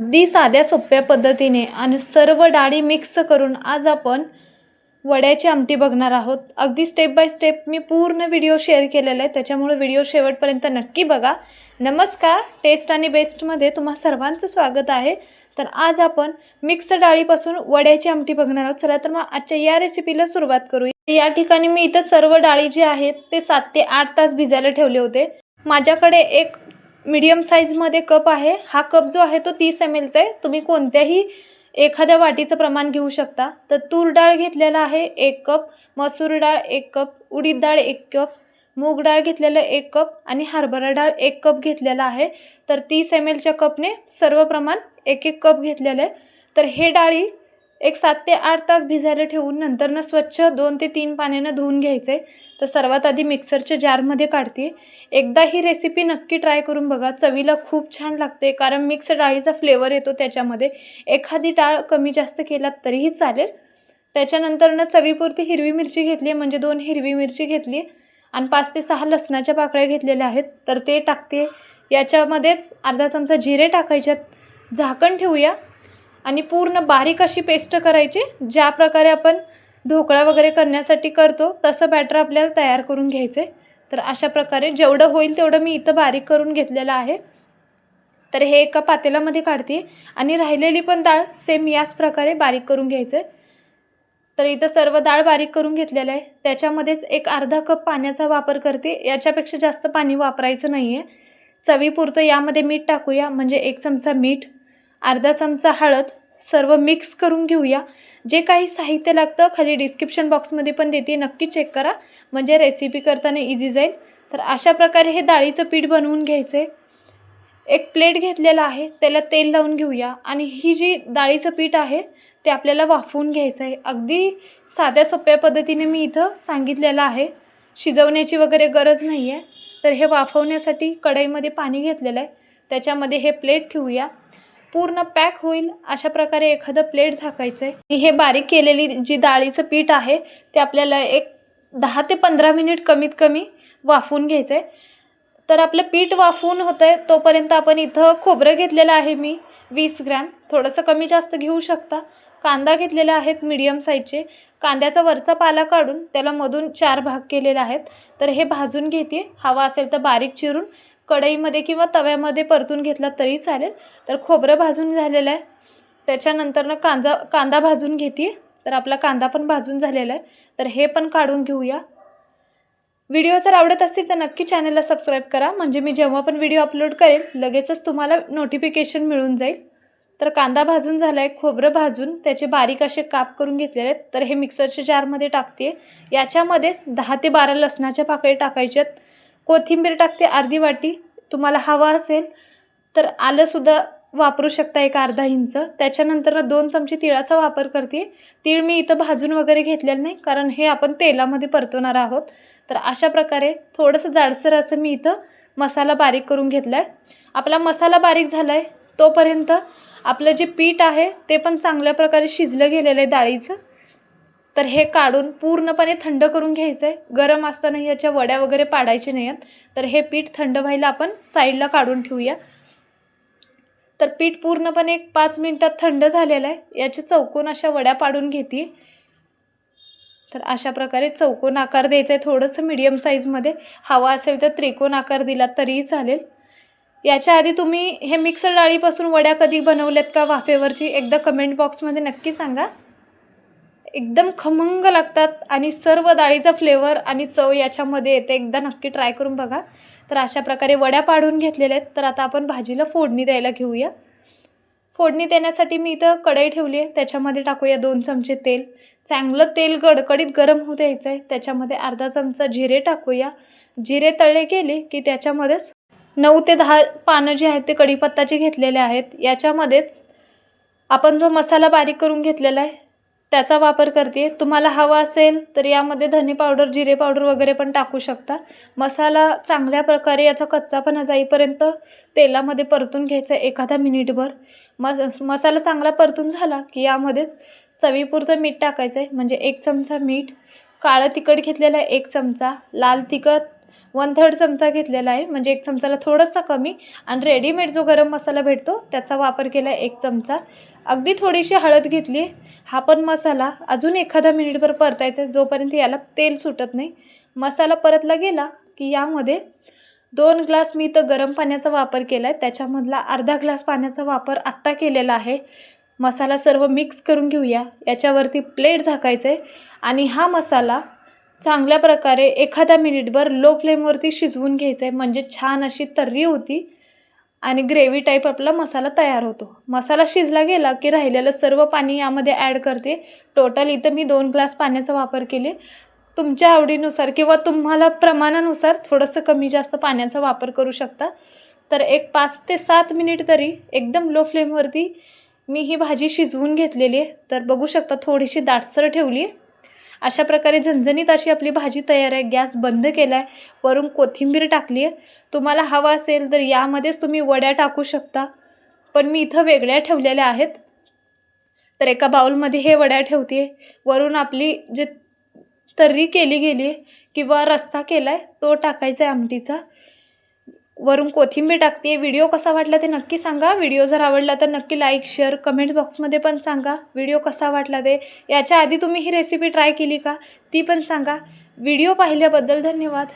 अगदी साध्या सोप्या पद्धतीने आणि सर्व डाळी मिक्स करून आज आपण वड्याची आमटी बघणार आहोत. अगदी स्टेप बाय स्टेप मी पूर्ण व्हिडिओ शेअर केलेला आहे. त्याच्यामुळे व्हिडिओ शेवटपर्यंत नक्की बघा. नमस्कार. टेस्ट आणि बेस्टमध्ये तुम्हा सर्वांचं स्वागत आहे. तर आज आपण मिक्स डाळीपासून वड्याची आमटी बघणार आहोत. चला तर मग आजच्या या रेसिपीला सुरुवात करूया. या ठिकाणी मी इथं सर्व डाळी जी आहेत ते सात ते आठ तास भिजायला ठेवले होते. माझ्याकडे एक मीडियम साईजमध्ये कप आहे. हा कप जो आहे तो तीस एम एलचा आहे. तुम्ही कोणत्याही एखाद्या वाटीचं प्रमाण घेऊ शकता. तर तूर डाळ घेतलेला आहे एक कप मसूर डाळ एक कप उडीद डाळ एक कप मूग डाळ घेतलेलं एक कप आणि हरभरा डाळ एक कप घेतलेला आहे. तर तीस एम एलच्या कपने सर्व प्रमाण एक एक कप घेतलेलं आहे. तर हे डाळी एक सात ते आठ तास भिजायला ठेवून नंतरनं स्वच्छ दोन ते तीन पाण्यानं धुवून घ्यायचं. आहे तर सर्वात आधी मिक्सरच्या जारमध्ये काढते. एकदा ही रेसिपी नक्की ट्राय करून बघा. चवीला खूप छान लागते. कारण मिक्स डाळीचा फ्लेवर येतो त्याच्यामध्ये. एखादी डाळ कमी जास्त केलात तरीही चालेल. त्याच्यानंतरनं चवीपुरती हिरवी मिरची घेतली आहे. म्हणजे दोन हिरवी मिरची घेतली आणि पाच ते सहा लसणाच्या पाकळ्या घेतलेल्या आहेत. तर ते टाकते. याच्यामध्येच अर्धा चमचा जिरे टाकायच्यात झाकण ठेवूया. आणि पूर्ण बारीक अशी पेस्ट करायची ज्या प्रकारे आपण ढोकळा वगैरे करण्यासाठी करतो तसं बॅटर आपल्याला तयार करून घ्यायचं. आहे तर अशा प्रकारे जेवढं होईल तेवढं मी इथं बारीक करून घेतलेलं आहे. तर हे एका पातेल्यामध्ये काढते आणि राहिलेली पण डाळ सेम याच प्रकारे बारीक करून घ्यायचं. आहे तर इथं सर्व डाळ बारीक करून घेतलेलं आहे. त्याच्यामध्येच एक अर्धा कप पाण्याचा वापर करते. याच्यापेक्षा जास्त पाणी वापरायचं नाही आहे चवीपुरतं यामध्ये मीठ टाकूया म्हणजे एक चमचा मीठ. अर्धा चमचा हळद सर्व मिक्स करून घेऊया. जे काही साहित्य लागतं खाली डिस्क्रिप्शन बॉक्समध्ये पण देते. नक्की चेक करा. म्हणजे रेसिपी करताना इझी जाईल. तर अशा प्रकारे हे डाळीचं पीठ बनवून घ्यायचं आहे एक प्लेट घेतलेला आहे. त्याला तेल लावून घेऊया. आणि ही जी डाळीचं पीठ आहे ते आपल्याला वाफवून घ्यायचं आहे अगदी साध्या सोप्या पद्धतीने मी इथं सांगितलेलं आहे. शिजवण्याची वगैरे गरज नाही आहे तर हे वाफवण्यासाठी कढईमध्ये पाणी घेतलेलं आहे. त्याच्यामध्ये हे प्लेट ठेवूया. पूर्ण पॅक होईल अशा प्रकारे एखादं प्लेट झाकायचं आहे हे बारीक केलेली जी डाळीचं पीठ आहे ते आपल्याला एक दहा ते पंधरा मिनिट कमीत कमी वाफून घ्यायचं आहे तर आपलं पीठ वाफवून होतं आहे तोपर्यंत आपण इथं खोबरं घेतलेलं आहे मी वीस ग्रॅम. थोडंसं कमी जास्त घेऊ शकता. कांदा घेतलेला आहेत मीडियम साईजचे कांद्याचा वरचा पाला काढून त्याला मधून चार भाग केलेले आहेत. तर हे भाजून घेते. हवा असेल तर बारीक चिरून. कढईमध्ये किंवा तव्यामध्ये परतून घेतला तरी चालेल. तर खोबरं भाजून झालेलं आहे. त्याच्यानंतरनं कांदा कांदा भाजून घेते तर आपला कांदा पण भाजून झालेला आहे. तर हे पण काढून घेऊया. व्हिडिओ जर आवडत असतील तर नक्की चॅनलला सबस्क्राईब करा. म्हणजे मी जेव्हा पण व्हिडिओ अपलोड करेल लगेचच तुम्हाला नोटिफिकेशन मिळून जाईल. तर कांदा भाजून झाला आहे खोबरं भाजून त्याचे बारीक असे काप करून घेतलेले आहेत. तर हे मिक्सरच्या जारमध्ये टाकते याच्यामध्येच दहा ते बारा लसणाच्या पाकळी टाकायच्यात. कोथिंबीर टाकते अर्धी वाटी. तुम्हाला हवा असेल तर आलंसुद्धा वापरू शकता एक अर्धा इंच. त्याच्यानंतर दोन चमचे तिळाचा वापर करते. तीळ मी इथं भाजून वगैरे घेतलेलं नाही कारण हे आपण तेलामध्ये परतवणार आहोत. तर अशा प्रकारे थोडंसं जाडसर असं मी इथं मसाला बारीक करून घेतला आहे आपला मसाला बारीक झाला आहे तोपर्यंत आपलं जे पीठ आहे ते पण चांगल्या प्रकारे शिजलं गेलेलं आहे डाळीचं. तर हे काढून पूर्णपणे थंड करून घ्यायचं आहे गरम असताना याच्या वड्या वगैरे पाडायचे नाही आहेत तर हे पीठ थंड व्हायला आपण साईडला काढून ठेवूया. तर पीठ पूर्णपणे एक पाच मिनटात थंड झालेलं आहे. याचे चौकोन अशा वड्या पाडून घेते. तर अशा प्रकारे चौकोन आकार द्यायचा आहे थोडंसं मीडियम साईजमध्ये हवा असेल तर त्रिकोण आकार दिला तरीही चालेल. याच्या आधी तुम्ही हे मिक्सर डाळीपासून वड्या कधी बनवल्यात का? वाफेवरची एकदा कमेंट बॉक्समध्ये नक्की सांगा. एकदम खमंग लागतात आणि सर्व डाळीचा फ्लेवर आणि चव याच्यामध्ये येते. एकदा नक्की ट्राय करून बघा. तर अशा प्रकारे वड्या पाडून घेतलेल्या आहेत. तर आता आपण भाजीला फोडणी द्यायला घेऊया. फोडणी देण्यासाठी मी इथं कढई ठेवली आहे. त्याच्यामध्ये टाकूया दोन चमचे तेल. चांगलं तेल गडकडीत गरम होऊ द्यायचं आहे. त्याच्यामध्ये अर्धा चमचा जिरे टाकूया. जिरे तळले गेले की त्याच्यामध्येच नऊ ते दहा पानं जी आहेत ते कढीपत्ताचे घेतलेले आहेत. याच्यामध्येच आपण जो मसाला बारीक करून घेतलेला आहे त्याचा वापर करते. तुम्हाला हवा असेल तर यामध्ये धने पावडर जिरे पावडर वगैरे पण टाकू शकता. मसाला चांगल्या प्रकारे याचा कच्चापणा जाईपर्यंत तेलामध्ये परतून घ्यायचा एखादा मिनिटभर मस मसाला चांगला परतून झाला की यामध्येच चवीपुरतं मीठ टाकायचं आहे म्हणजे एक चमचा मीठ काळं तिखट घेतलेलं आहे एक चमचा लाल तिखट वन थर्ड चमचा घेतलेला आहे. म्हणजे एक चमचाला थोडासा कमी. आणि रेडीमेड जो गरम मसाला भेटतो त्याचा वापर केला आहे एक चमचा. अगदी थोडीशी हळद घेतली हा पण मसाला अजून एखादा मिनिटभर परतायचा आहे जोपर्यंत याला तेल सुटत नाही. मसाला परतला गेला की यामध्ये दोन ग्लास मी तर गरम पाण्याचा वापर केला आहे. त्याच्यामधला अर्धा ग्लास पाण्याचा वापर आत्ता केलेला आहे. मसाला सर्व मिक्स करून घेऊया. याच्यावरती प्लेट झाकायचं आहे. आणि हा मसाला चांगल्या प्रकारे एखादा मिनिटभर लो फ्लेमवरती शिजवून घ्यायचं आहे म्हणजे छान अशी तर्री होती. आणि ग्रेव्ही टाईप आपला मसाला तयार होतो. मसाला शिजला गेला की राहिलेलं सर्व पाणी यामध्ये ॲड करते. टोटल इथं मी दोन ग्लास पाण्याचा वापर केले. तुमच्या आवडीनुसार किंवा तुम्हाला प्रमाणानुसार थोडंसं कमी जास्त पाण्याचा वापर करू शकता. तर एक पाच ते सात मिनिट तरी एकदम लो फ्लेमवरती मी ही भाजी शिजवून घेतलेली आहे. तर बघू शकता थोडीशी दाटसर ठेवली आहे. अशा प्रकारे झणझणीत अशी आपली भाजी तयार आहे. गॅस बंद केला आहे वरून कोथिंबीर टाकली आहे. तुम्हाला हवा असेल तर यामध्येच तुम्ही वड्या टाकू शकता. पण मी इथं वेगळ्या ठेवलेल्या आहेत. तर एका बाउलमध्ये हे वड्या ठेवते वरून आपली जे तर्री केली गेली आहे किंवा रस्सा केला आहे तो टाकायचा आहे आमटीचा. वरून कोथिंबीर टाकते व्हिडिओ कसा वाटला ते नक्की सांगा. व्हिडिओ जर आवडला तर नक्की लाईक शेअर कमेंट बॉक्समध्ये पण सांगा. व्हिडिओ कसा वाटला ते. याच्या आधी तुम्ही ही रेसिपी ट्राय केली का? ती पण सांगा. व्हिडिओ पाहिल्याबद्दल धन्यवाद.